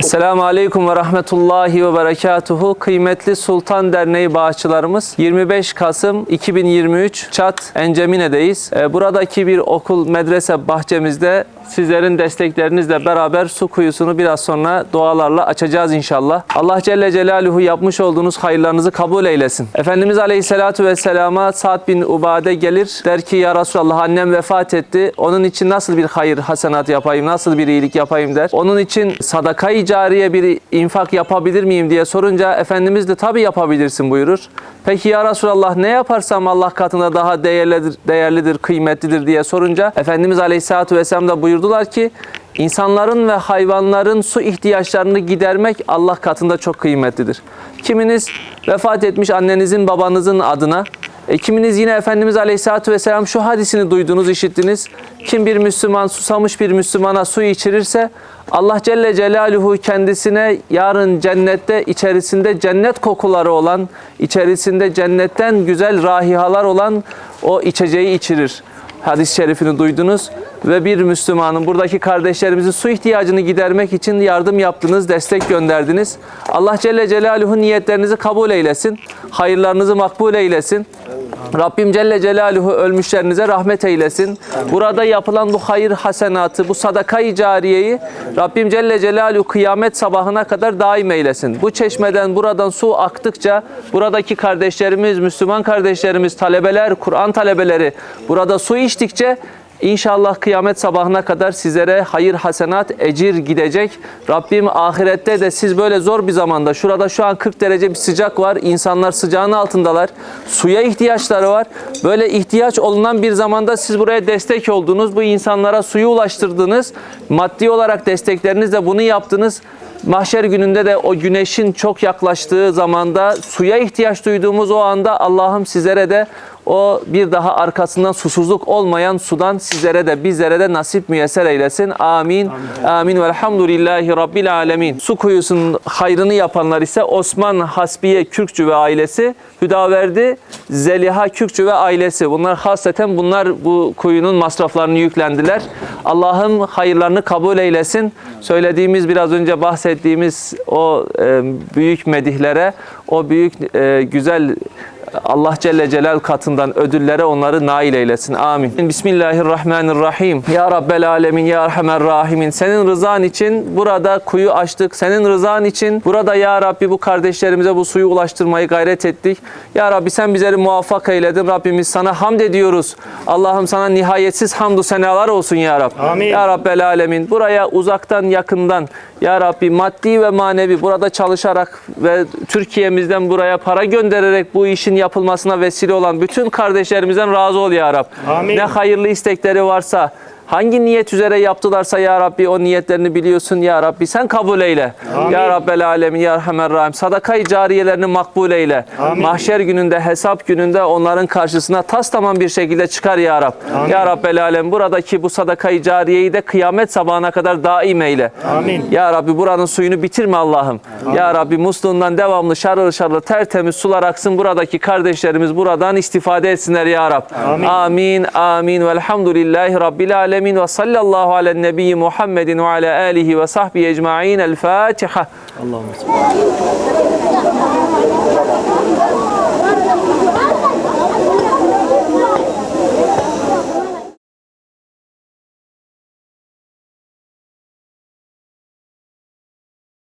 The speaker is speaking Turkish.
Selamun Aleyküm ve Rahmetullahi ve Berekatuhu. Kıymetli Sultan Derneği bağışçılarımız 25 Kasım 2023 Çat Encemine'deyiz. Ee, Buradaki bir okul medrese bahçemizde sizlerin desteklerinizle beraber su kuyusunu biraz sonra dualarla açacağız inşallah. Allah Celle Celaluhu yapmış olduğunuz hayırlarınızı kabul eylesin. Efendimiz Aleyhisselatü Vesselam'a Sa'd bin Ubade gelir der ki ya Resulallah annem vefat etti. Onun için nasıl bir hayır hasenat yapayım, nasıl bir iyilik yapayım der. Onun için sadakayı cariye bir infak yapabilir miyim diye sorunca Efendimiz de tabii yapabilirsin buyurur. Peki ya Resulallah ne yaparsam Allah katında daha değerlidir, değerlidir, kıymetlidir diye sorunca Efendimiz Aleyhisselatü Vesselam da buyurdular ki insanların ve hayvanların su ihtiyaçlarını gidermek Allah katında çok kıymetlidir. Kiminiz vefat etmiş annenizin babanızın adına e, kiminiz yine Efendimiz Aleyhisselatü Vesselam şu hadisini duydunuz, işittiniz. Kim bir Müslüman, susamış bir Müslümana su içirirse Allah Celle Celaluhu kendisine yarın cennette içerisinde cennet kokuları olan, içerisinde cennetten güzel rahihalar olan o içeceği içirir. Hadis-i şerifini duydunuz ve bir Müslümanın buradaki kardeşlerimizin su ihtiyacını gidermek için yardım yaptınız, destek gönderdiniz. Allah Celle Celaluhu niyetlerinizi kabul eylesin, hayırlarınızı makbul eylesin. Rabbim Celle Celaluhu ölmüşlerinize rahmet eylesin. Burada yapılan bu hayır hasenatı, bu sadakayı cariyeyi Rabbim Celle Celaluhu kıyamet sabahına kadar daim eylesin. Bu çeşmeden buradan su aktıkça buradaki kardeşlerimiz, Müslüman kardeşlerimiz, talebeler, Kur'an talebeleri burada su içtikçe İnşallah kıyamet sabahına kadar sizlere hayır hasenat ecir gidecek. Rabbim ahirette de siz böyle zor bir zamanda şurada şu an 40 derece bir sıcak var. İnsanlar sıcağın altındalar. Suya ihtiyaçları var. Böyle ihtiyaç olunan bir zamanda siz buraya destek oldunuz. Bu insanlara suyu ulaştırdınız. Maddi olarak desteklerinizle bunu yaptınız. Mahşer gününde de o güneşin çok yaklaştığı zamanda suya ihtiyaç duyduğumuz o anda Allah'ım sizlere de o bir daha arkasından susuzluk olmayan sudan sizlere de bizlere de nasip müyesser eylesin. Amin. Amin. Velhamdülillahi Rabbil alemin. Su kuyusunun hayrını yapanlar ise Osman Hasbiye Kürkçü ve ailesi, Hüdaverdi Zeliha Kürkçü ve ailesi. Bunlar hasreten bunlar bu kuyunun masraflarını yüklendiler. Allah'ım hayırlarını kabul eylesin. Söylediğimiz biraz önce bahsettiğimiz o e, büyük medihlere, o büyük e, güzel Allah Celle Celal katından ödüllere onları nail eylesin. Amin. Bismillahirrahmanirrahim. Ya Rabbel Alemin, Ya Erhamer Rahimin. Senin rızan için burada kuyu açtık. Senin rızan için burada Ya Rabbi bu kardeşlerimize bu suyu ulaştırmayı gayret ettik. Ya Rabbi sen bizleri muvaffak eyledin. Rabbimiz sana hamd ediyoruz. Allah'ım sana nihayetsiz hamdü senalar olsun Ya Rab. Amin. Ya Rabbel Alemin. Buraya uzaktan yakından Ya Rabbi maddi ve manevi burada çalışarak ve Türkiye'mizden buraya para göndererek bu işin yapılmasına vesile olan bütün kardeşlerimizden razı ol Ya Rab. Amin. Ne hayırlı istekleri varsa, hangi niyet üzere yaptılarsa Ya Rabbi o niyetlerini biliyorsun Ya Rabbi sen kabul eyle. Amin. Ya Rabbel Alemin, Ya Erhamer Rahim. Sadakayı cariyelerini makbul eyle. Amin. Mahşer gününde, hesap gününde onların karşısına tas tamam bir şekilde çıkar Ya Rab. Amin. Ya Rabbel Alem buradaki bu sadakayı cariyeyi de kıyamet sabahına kadar daim eyle. Amin. Ya Rabbi buranın suyunu bitirme Allah'ım. Ya Rabbi musluğundan devamlı şarıl şarıl tertemiz sular aksın. Buradaki kardeşlerimiz buradan istifade etsinler Ya Rab. Amin. Amin. Amin. Velhamdülillahi Rabbil alemin العالمين وصلى الله على النبي محمد وعلى آله وصحبه أجمعين. الفاتحة. اللهم صل.